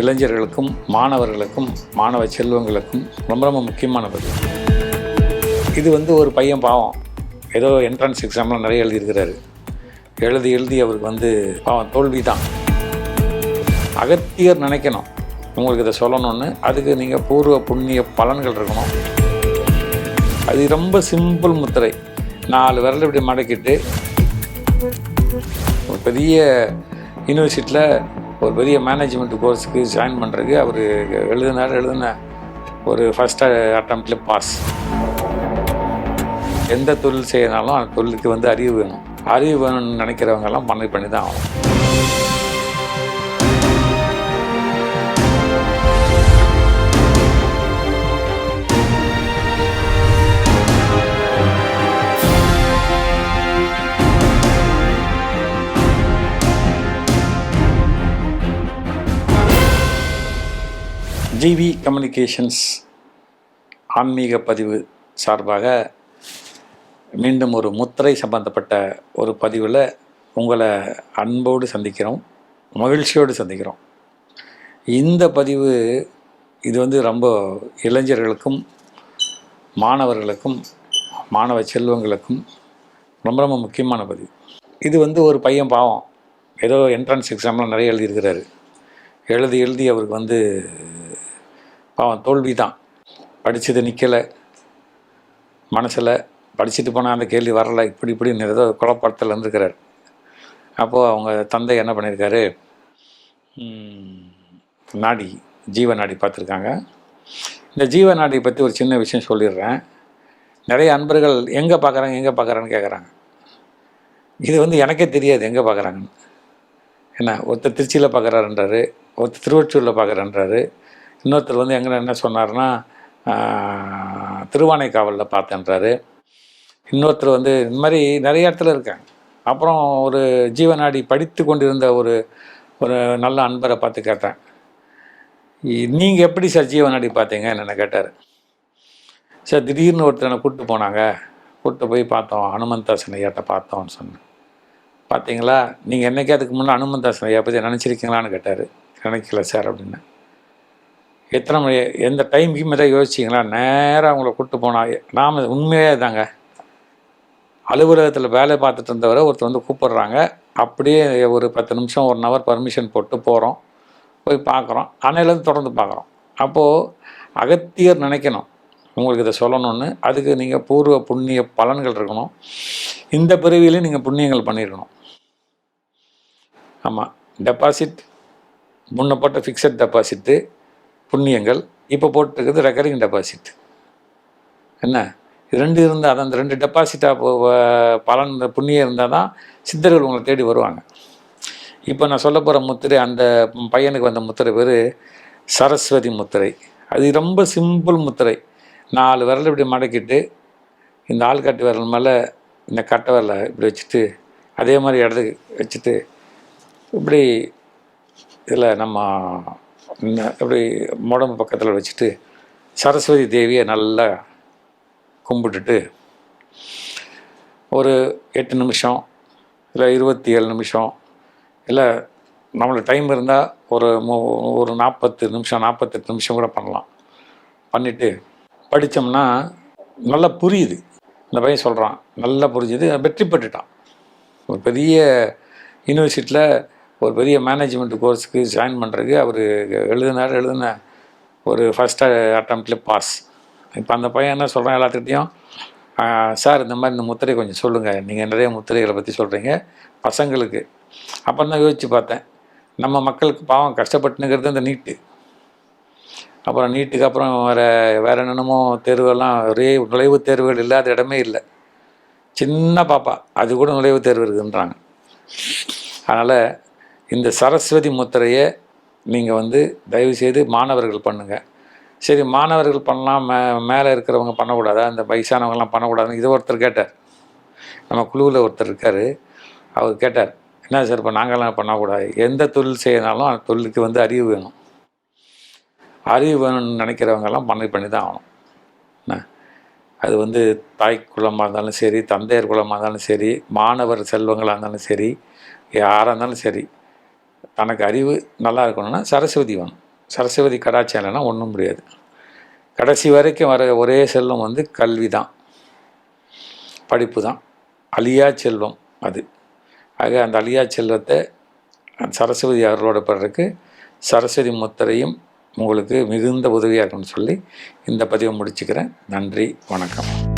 இளைஞர்களுக்கும் மாணவர்களுக்கும் மாணவ செல்வங்களுக்கும் ரொம்ப ரொம்ப முக்கியமானது இது வந்து ஒரு பையன் பாவம். ஏதோ என்ட்ரன்ஸ் எக்ஸாம்லாம் நிறைய எழுதியிருக்கிறாரு. எழுதி எழுதி அவருக்கு வந்து பாவம் தோல்வி தான் அகத்தியர் நினைக்கணும். உங்களுக்கு இதை சொல்லணும்னு. அதுக்கு நீங்கள் பூர்வ புண்ணிய பலன்கள் இருக்கணும். அது ரொம்ப சிம்பிள் முத்திரை. நாலு விரல் இப்படி மடக்கிட்டு ஒரு பெரிய யூனிவர்சிட்டியில் ஒரு பெரிய மேனேஜ்மெண்ட் கோர்ஸுக்கு ஜாயின் பண்ணுறதுக்கு அவர் எழுதினார் எழுதின ஒரு ஃபஸ்ட் அட்டம்ப்டில் பாஸ் எந்த தொழில் செய்யனாலும் அந்த தொழிலுக்கு வந்து அறிவு வேணும். அறிவு வேணும்னு நினைக்கிறவங்கெல்லாம் பண்ணி பண்ணி தான் ஆகும் ஜிவி கம்யூனிகேஷன்ஸ் ஆன்மீக பதிவு சார்பாக மீண்டும் ஒரு முத்திரை சம்பந்தப்பட்ட ஒரு பதிவில் உங்களை அன்போடு சந்திக்கிறோம் மகிழ்ச்சியோடு சந்திக்கிறோம். இந்த பதிவு இது வந்து ரொம்ப இளைஞர்களுக்கும் மாணவர்களுக்கும் மாணவ செல்வங்களுக்கும் ரொம்ப ரொம்ப முக்கியமான பதிவு. இது வந்து ஒரு பையன் பாவம். ஏதோ என்ட்ரன்ஸ் எக்ஸாம்லாம் நிறைய எழுதியிருக்கிறாரு. எழுதி எழுதி அவருக்கு வந்து பாவம் தோல்வி தான் படித்தது நிற்கலை மனசில் படிச்சுட்டு போனால் அந்த கேள்வி வரலை. இப்படி இப்படின்னு ஏதோ குழப்பத்தில் இருந்துருக்கிறார். அப்போது அவங்க தந்தை என்ன பண்ணியிருக்காரு நாடி ஜீவ நாடி பார்த்துருக்காங்க. இந்த ஜீவ நாடி பற்றி ஒரு சின்ன விஷயம் சொல்லிடுறேன். நிறைய அன்பர்கள் எங்கே பார்க்குறாங்க எங்கே பார்க்குறான்னு கேட்குறாங்க இது வந்து எனக்கே தெரியாது எங்கே பார்க்குறாங்கன்னு. என்ன ஒருத்தர் திருச்சியில் பார்க்குறாருன்றாரு ஒருத்தர் திருவொற்றூரில் பார்க்குறேன்றாரு இன்னொருத்தர் வந்து எங்கே என்ன சொன்னார்னா திருவானைக்காவலில் பார்த்தேன்றாரு. இன்னொருத்தர் வந்து இந்த மாதிரி நிறைய இடத்துல இருக்காங்க அப்புறம் ஒரு ஜீவநாடி படித்து கொண்டிருந்த ஒரு ஒரு நல்ல அன்பரை பார்த்து கேட்டேன். நீங்கள் எப்படி சார் ஜீவநாடி பார்த்தீங்க? என்ன கேட்டார். சார் திடீர்னு ஒருத்தர் கூப்பிட்டு போனாங்க. கூப்பிட்டு போய் பார்த்தோம். ஹனுமந்தாசன் ஐயாட்ட பார்த்தோம்னு சொன்னேன். பார்த்தீங்களா? நீங்கள் என்னைக்கு அதுக்கு முன்னே ஹனுமந்தாசன் ஐயா பற்றி நினச்சிருக்கீங்களான்னு கேட்டார். நினைக்கல சார் அப்படின்னு. எத்தனை மணி எந்த டைமுக்கு மேலே யோசிச்சிங்களா? நேராக அவங்கள கூப்பிட்டு போனா நாம் உண்மையே தாங்க அலுவலகத்தில் வேலை பார்த்துட்டு இருந்தவரை ஒருத்தர் வந்து கூப்பிடுறாங்க. அப்படியே ஒரு பத்து நிமிஷம் ஒன் ஹவர் பர்மிஷன் போட்டு போகிறோம் போய் பார்க்குறோம். அன்னையிலேருந்து தொடர்ந்து பார்க்குறோம். அப்போது அகத்தியர் நினைக்கணும். உங்களுக்கு இதை சொல்லணும்னு. அதுக்கு நீங்கள் பூர்வ புண்ணிய பலன்கள் இருக்கணும். இந்த பிறவியிலையும் நீங்கள் புண்ணியங்கள் பண்ணியிருக்கணும் ஆமாம் டெபாசிட் முன்னப்பட்ட ஃபிக்ஸட் டெபாசிட்டு புண்ணியங்கள் இப்போ போட்டிருக்கிறது ரெக்கரிங் டெபாசிட் என்ன? இது ரெண்டு இருந்தால் அது அந்த ரெண்டு டெபாசிட்டாக பலன் புண்ணியம் இருந்தால் தான் சித்தர்கள் உங்களை தேடி வருவாங்க. இப்போ நான் சொல்ல போகிற முத்திரை அந்த பையனுக்கு வந்த முத்திரை பேர் சரஸ்வதி முத்திரை. அது ரொம்ப சிம்பிள் முத்திரை. நாலு விரல் இப்படி மடக்கிட்டு இந்த ஆள்காட்டு விரல் மேலே இந்த கட்டை விரலை இப்படி வச்சுட்டு அதே மாதிரி இடத்துக்கு வச்சுட்டு இப்படி இதில் நம்ம அப்படி உடம்பு பக்கத்தில் வச்சுட்டு சரஸ்வதி தேவியை நல்லா கும்பிட்டுட்டு ஒரு எட்டு நிமிஷம் இல்லை இருபத்தி ஏழு நிமிஷம் இல்லை நம்மளுக்கு டைம் இருந்தால் ஒரு மு ஒரு நாற்பத்து நிமிஷம் நாற்பத்தெட்டு நிமிஷம் கூட பண்ணலாம். பண்ணிவிட்டு படித்தோம்னா நல்லா புரியுது. இந்த பையன் சொல்கிறான் நல்லா புரிஞ்சுது வெற்றி பெற்றுட்டான். ஒரு பெரிய யூனிவர்சிட்டியில் ஒரு பெரிய மேனேஜ்மெண்ட் கோர்ஸுக்கு ஜாயின் பண்ணுறதுக்கு அவர் எழுதினார் எழுதின ஒரு ஃபஸ்ட் அட்டம்ப்டில் பாஸ் இப்போ அந்த பையன் என்ன சொல்கிறான் எல்லாத்துக்கிட்டையும்? சார் இந்த மாதிரி இந்த முத்திரை கொஞ்சம் சொல்லுங்கள் நீங்கள் நிறைய முத்திரைகளை பற்றி சொல்கிறீங்க பசங்களுக்கு. அப்போ தான் யோசித்து பார்த்தேன். நம்ம மக்களுக்கு பாவம் கஷ்டப்பட்டுங்கிறது இந்த நீட்டு. அப்புறம் நீட்டுக்கு அப்புறம் வேறு வேறு என்னென்னமோ தேர்வெல்லாம் ஒரே நுழைவுத் தேர்வுகள் இல்லாத இடமே இல்லை. சின்ன பாப்பா. அது கூட நுழைவுத் தேர்வு இருக்குன்றாங்க. அதனால் இந்த சரஸ்வதி முத்திரையை நீங்கள் வந்து தயவுசெய்து மாணவர்கள் பண்ணுங்கள் சரி மாணவர்கள் பண்ணலாம் மே மேலே இருக்கிறவங்க பண்ணக்கூடாதா? இந்த வயசானவங்கலாம் பண்ணக்கூடாதுன்னு இது ஒருத்தர் கேட்டார். நம்ம குழுவில் ஒருத்தர் இருக்கார். அவர் கேட்டார் என்ன சார் இப்போ நாங்கள்லாம் பண்ணக்கூடாது. எந்த தொழில் செய்யனாலும் அந்த தொழிலுக்கு வந்து அறிவு வேணும். அறிவு வேணும்னு நினைக்கிறவங்கெல்லாம் பண்ணி பண்ணி தான் ஆகணும். என்ன? அது வந்து தாய் குலமாக இருந்தாலும் சரி தந்தையர் குலமாக இருந்தாலும் சரி மாணவர் செல்வங்களாக இருந்தாலும் சரி யாராக இருந்தாலும் சரி தனக்கு அறிவு நல்லா இருக்கணும்னா சரஸ்வதி வேணும். சரஸ்வதி கடாட்சம் இல்லைன்னா ஒன்றும் முடியாது. கடைசி வரைக்கும் வர ஒரே செல்வம் வந்து கல்வி தான். படிப்பு தான். அழியா செல்வம் அது. ஆக அந்த அழியா செல்வத்தை சரஸ்வதி அவர்களோட பெறருக்கு சரஸ்வதி முத்திரையும் உங்களுக்கு மிகுந்த உதவியாக இருக்கும்னு சொல்லி இந்த பதிவை முடிச்சுக்கிறேன். நன்றி வணக்கம்.